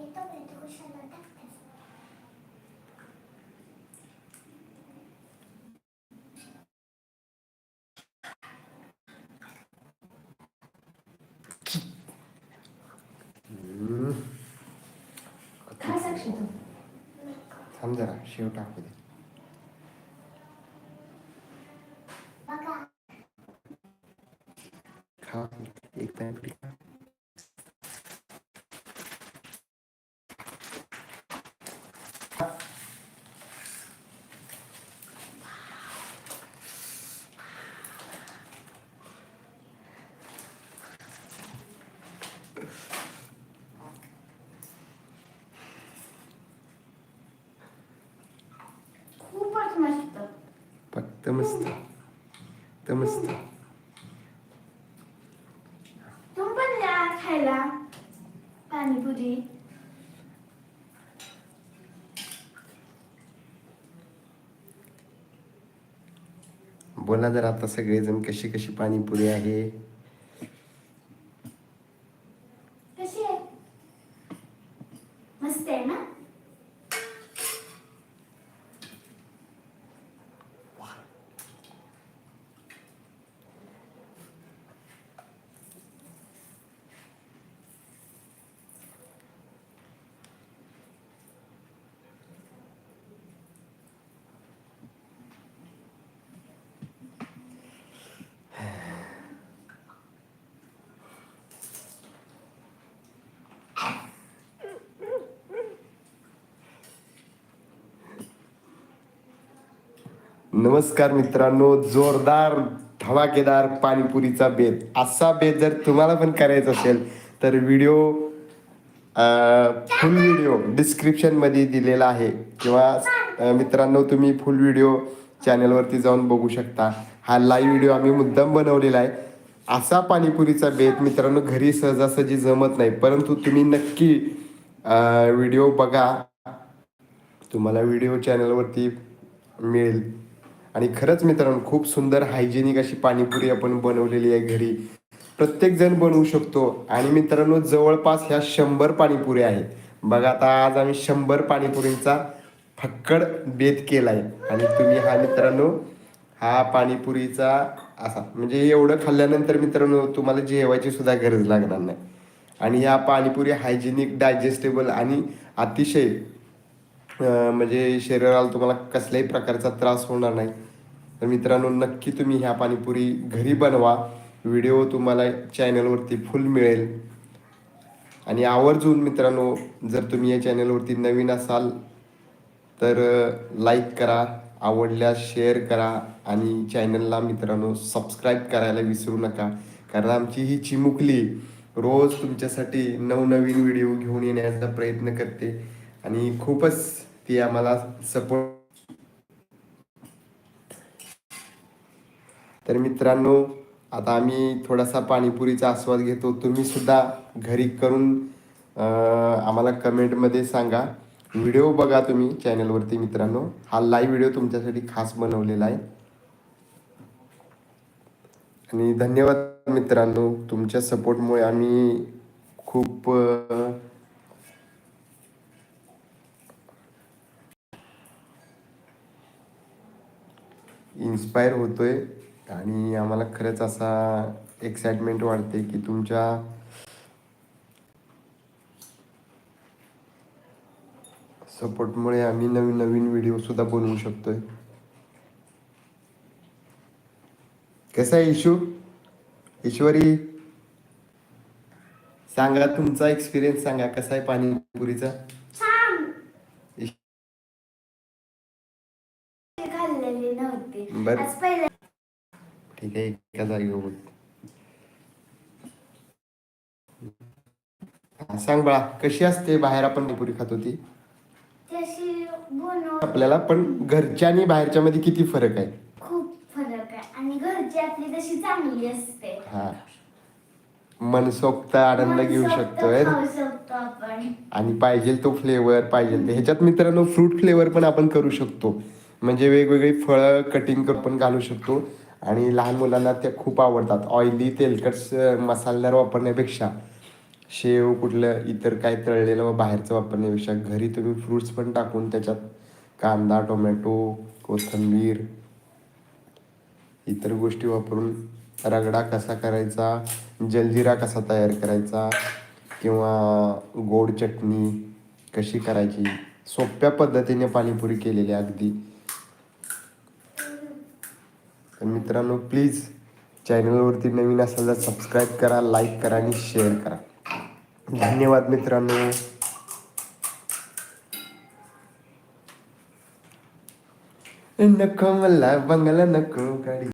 तोपर्यंत कशाला टाकतेस काय साक्षी तू थांब जरा शेव टाकू दे बघा खा एक पाणी खा खूपच पण या खायला पाणीपुरी बोला जर आता सगळेजण कशी कशी पाणीपुरी आहे कशी आहे मस्त आहे ना नमस्कार मित्रांनो जोरदार धमाकेदार पाणीपुरीचा बेत. असा बेत जर तुम्हाला पण करायचा असेल तर व्हिडिओ फुल व्हिडिओ डिस्क्रिप्शनमध्ये दिलेला आहे. किंवा मित्रांनो तुम्ही फुल व्हिडिओ चॅनलवरती जाऊन बघू शकता. हा लाईव्ह व्हिडिओ आम्ही मुद्दाम बनवलेला आहे. असा पाणीपुरीचा बेत मित्रांनो घरी सहजासहजी जमत नाही. परंतु तुम्ही नक्की व्हिडिओ बघा. तुम्हाला व्हिडिओ चॅनलवरती मिळेल. आणि खरंच मित्रांनो खूप सुंदर हायजेनिक अशी पाणीपुरी आपण बनवलेली आहे घरी. प्रत्येक जण बनवू शकतो. आणि मित्रांनो जवळपास ह्या शंभर पाणीपुरी आहेत. बघा आता आज आम्ही शंभर पाणीपुरींचा फक्कड बेत केला आहे आणि तुम्ही हा मित्रांनो हा पाणीपुरीचा असा म्हणजे एवढं खाल्ल्यानंतर मित्रांनो तुम्हाला जेवायची सुद्धा गरज लागणार नाही. आणि या पाणीपुरी हायजेनिक डायजेस्टेबल आणि अतिशय म्हणजे शरीराला तुम्हाला कसल्याही प्रकारचा त्रास होणार नाही. तर मित्रांनो नक्की तुम्ही ह्या पाणीपुरी घरी बनवा. व्हिडिओ तुम्हाला चॅनलवरती फुल मिळेल. आणि आवर्जून मित्रांनो जर तुम्ही या चॅनलवरती नवीन असाल तर लाईक करा आवडल्यास शेअर करा आणि चॅनलला मित्रांनो सबस्क्राईब करायला विसरू नका. कारण आमची ही चिमुकली रोज तुमच्यासाठी नवनवीन व्हिडिओ घेऊन येण्याचा प्रयत्न करते. आणि खूपच ती आम्हाला सपोर्ट तर मित्रांनो आता आम्ही थोडासा पाणीपुरीचा आस्वाद घेतो. तुम्ही सुद्धा घरी करून आम्हाला कमेंटमध्ये सांगा. व्हिडिओ बघा तुम्ही चॅनलवरती मित्रांनो. हा लाईव्ह व्हिडिओ तुमच्यासाठी खास बनवलेला आहे. आणि धन्यवाद मित्रांनो तुमच्या सपोर्टमुळे आम्ही खूप इन्स्पायर इन्स्पायर होतोय. आणि आम्हाला खरंच असा एक्साइटमेंट वाढते की तुमच्या सपोर्टमुळे आम्ही नवीन नवीन व्हिडिओ सुद्धा बनवू शकतोय. कसा आहे इशू ईश्वरी? सांगा तुमचा एक्सपिरियन्स सांगा. कसा आहे पाणीपुरीचा? बरं. आज पहिल्या ठीक आहे एका जागी बघू सांग बाळा कशी असते बाहेर आपण पाणीपुरी खात होती? बनव. आपल्याला पण घरच्या आणि बाहेरच्या मध्ये किती फरक आहे? खूप फरक आहे. आणि घरची आपली तशी चांगली असते. हा. मनसोक्त आनंद घेऊ मनसोक्त शकतोय. खाऊ शकतो आपण. आणि पाहिजे तो फ्लेवर पाहिजे ते. ह्याच्यात मित्रांनो फ्रूट फ्लेवर पण आपण करू शकतो. म्हणजे वेगवेगळी फळं कटिंग करून पण घालू शकतो. आणि लहान मुलांना त्या खूप आवडतात. ऑइली तेलकट स- मसालेदार वापरण्यापेक्षा शेव कुठलं इतर काय तळलेलं व बाहेरचं वापरण्यापेक्षा घरी तुम्ही फ्रुट्स पण टाकून त्याच्यात कांदा टोमॅटो कोथिंबीर इतर गोष्टी वापरून रगडा कसा करायचा जलजिरा कसा तयार करायचा किंवा गोड चटणी कशी करायची सोप्या पद्धतीने पाणीपुरी केलेली अगदी. तर मित्रांनो प्लीज चॅनलवरती नवीन असाल तर सबस्क्राईब करा लाईक करा आणि शेअर करा. धन्यवाद मित्रांनो. नको मला बंगला नको गाडी.